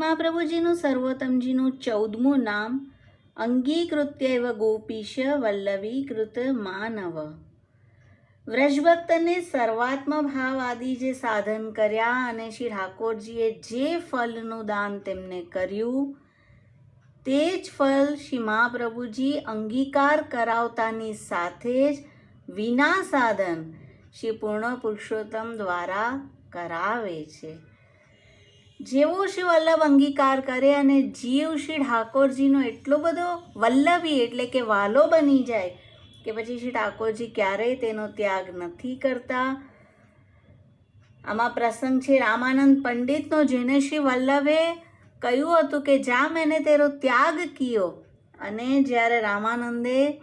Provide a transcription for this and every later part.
મહાપ્રભુજીનું સર્વોત્તમજીનું ચૌદમું નામ અંગીકૃત્યવ ગોપીશ વલ્લવીકૃત માનવ. વ્રજભક્તને સર્વાત્મ ભાવ આદિ જે સાધન કર્યા અને શ્રી ઠાકોરજીએ જે ફલનું દાન તેમને કર્યું, તે જ ફલ શ્રી મહાપ્રભુજી અંગીકાર કરાવતાની સાથે જ વિના સાધન શ્રી પૂર્ણ પુરુષોત્તમ દ્વારા કરાવે છે. જેવો શ્રી વલ્લભ અંગીકાર કરે અને જીવ શ્રી ઠાકોરજીનો એટલો બધો વલ્લભી એટલે કે વાલો બની જાય કે પછી શ્રી ઠાકોરજી ક્યારેય તેનો ત્યાગ નથી કરતા. આમાં પ્રસંગ છે, રામાનંદ પંડિતનો, જેને શ્રી વલ્લભે કહ્યું હતું કે જા, મેને તેરો ત્યાગ કયો. અને જ્યારે રામાનંદે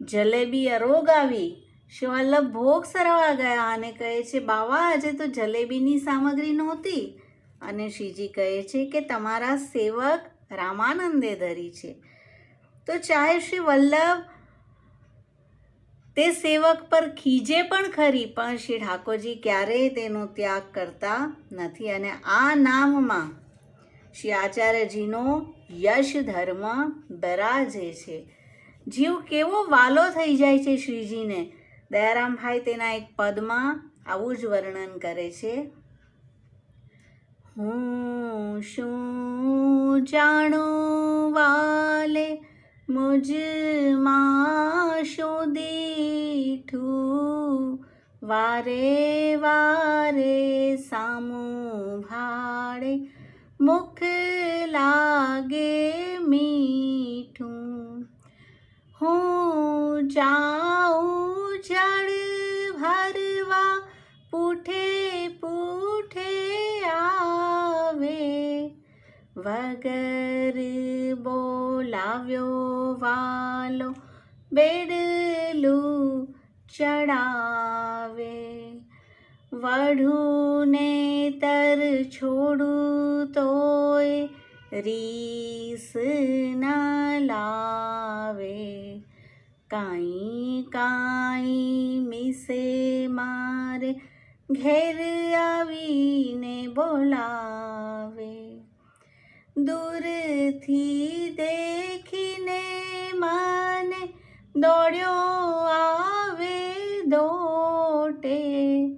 જલેબી અરોગાવી શ્રી વલ્લભ ભોગ સરવા ગયા અને કહે છે, બાવા, આજે તો જલેબીની સામગ્રી નહોતી. અને શ્રીજી કહે છે કે તમારા સેવક રામાનંદે ધરી છે. તો ચાહે શ્રી વલ્લભ તે સેવક પર ખીજે પણ ખરી, પણ શ્રી ઠાકોરજી ક્યારેય તેનો ત્યાગ કરતા નથી અને આ નામમાં શ્રી આચાર્યજીનો યશ ધર્મ બરાજે છે. જીવ કેવો વાલો થઈ જાય છે શ્રીજીને. દયારામભાઈ તેના એક પદમાં આવું જ વર્ણન કરે છે. હું શું જાણું વાલે? મુજમાં શું દીઠું વારે વારે સામું ભાડે મુખ લાગે મીઠું. હું જાઉં જળ બેડલું ચડાવે વઢુને તર છોડું તોય રીસ ના લાવે કાંઈ કાંઈ મિસે મારે ઘેર આવીને બોલાવે દૂરથી દેખીને મને દોડ્યો આવે દોટે,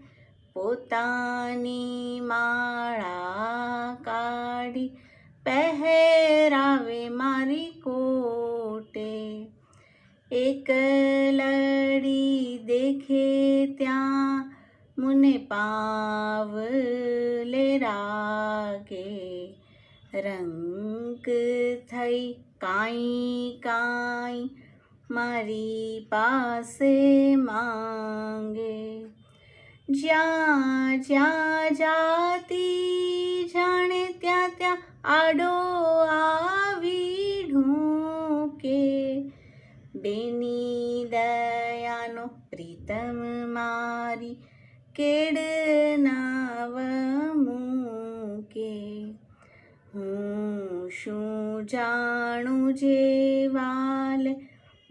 પોતાની માળા કાઢી પહેરાવે મારી કોટે. એક લડી દેખે ત્યાં મુને પાવલે રાગે. રંગ થઈ કાંઈ કાંઈ મારી પાસે માંગે. જ્યાં જ્યાં જાતી જાણે ત્યાં ત્યાં આડો આવી ઢૂંકે. બેની દયાનો પ્રીતમ મારી કેડ નાવ મૂકે. હું શું જાણું જે વાલ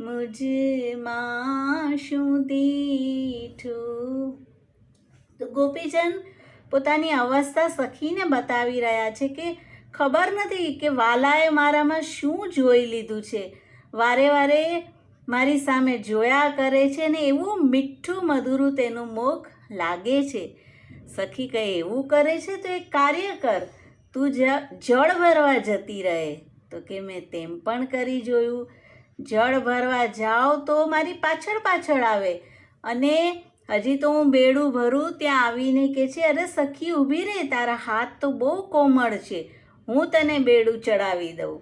મુજમાં શું દીઠું તો ગોપીચંદ પોતાની અવસ્થા સખીને બતાવી રહ્યા છે કે ખબર નથી કે વાલાએ મારામાં શું જોઈ લીધું છે. વારે વારે મારી સામે જોયા કરે છે ને એવું મીઠું મધુરું તેનું મુખ લાગે છે. સખી કહે, એવું કરે છે તો એક કાર્ય કર, તું જળ ભરવા જતી રહે. તો કે, મેં તેમ પણ કરી જોયું જળ ભરવા જાઓ તો મારી પાછળ પાછળ આવે. અને હજી તો હું બેડું ભરું ત્યાં આવીને કે છે, અરે સખી, ઊભી રહે તારા હાથ તો બહુ કોમળ છે. હું તને બેડું ચડાવી દઉં.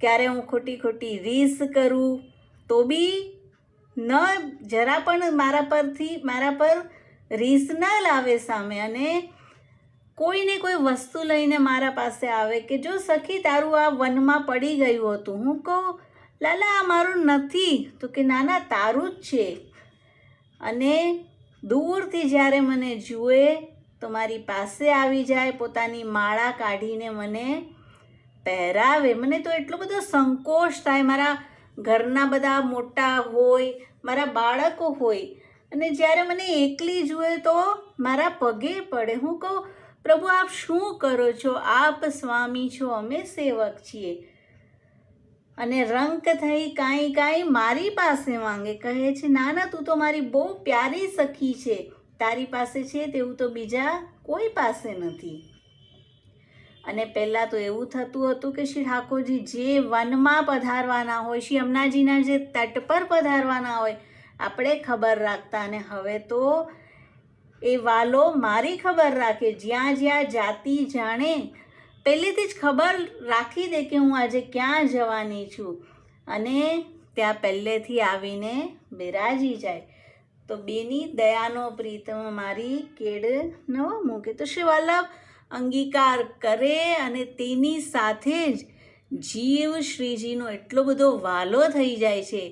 ક્યારે હું ખોટી ખોટી રીસ કરું, તો બી ન, જરા પણ મારા પરથી, મારા પર રીસ ન લાવે સામે. અને કોઈને કોઈ વસ્તુ લઈને મારા પાસે આવે કે, જો સખી, તારું આ વનમાં પડી ગયું હતું, હું કહું લાલા, આ મારું નથી. તો કે ના ના તારું જ છે. અને દૂરથી જ્યારે મને જુએ, તો મારી પાસે આવી જાય, પોતાની માળા કાઢીને મને પહેરાવે. મને તો એટલો બધો સંકોચ થાય. મારા ઘરના બધા મોટા હોય, મારા બાળકો હોય. અને જ્યારે મને એકલી જુએ, તો મારા પગે પડે. હું કહું, પ્રભુ, આપ શું કરો છો? આપ સ્વામી છો. અમે સેવક છીએ. અને રંક થઈ કાંઈ કાંઈ મારી પાસે માંગે કહે છે ના ના તું તો મારી બહુ પ્યારી સખી છે. તારી પાસે છે તેવું તો બીજા કોઈ પાસે નથી. અને પહેલાં તો એવું થતું હતું કે શ્રી ઠાકોરજી જે વનમાં પધારવાના હોય, શ્રી અમનાજીના જે તટ પર પધારવાના હોય, આપણે ખબર રાખતા. અને હવે તો એ વાલો મારી ખબર રાખે. જ્યાં જ્યાં જાતિ જાણે પહેલેથી જ ખબર રાખી દે કે હું આજે ક્યાં જવાની છું. અને ત્યાં પહેલેથી આવીને બિરાજી જાય. તો બેની દયાનો પ્રીતમ મારી કેડ ન મૂકે. તો શ્રી વલ્લભ અંગીકાર કરે અને તેની સાથે જ જીવ શ્રીજીનો એટલો બધો વાલો થઈ જાય છે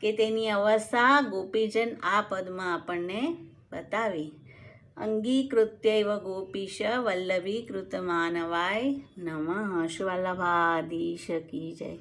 કે તેની અવસ્થા ગોપીજન આ પદમાં આપણને બતાવી. અંગીકૃત્યૈવ ગોપીશ વલ્લભીકૃત માનવાય નમઃ શ્રી કી જય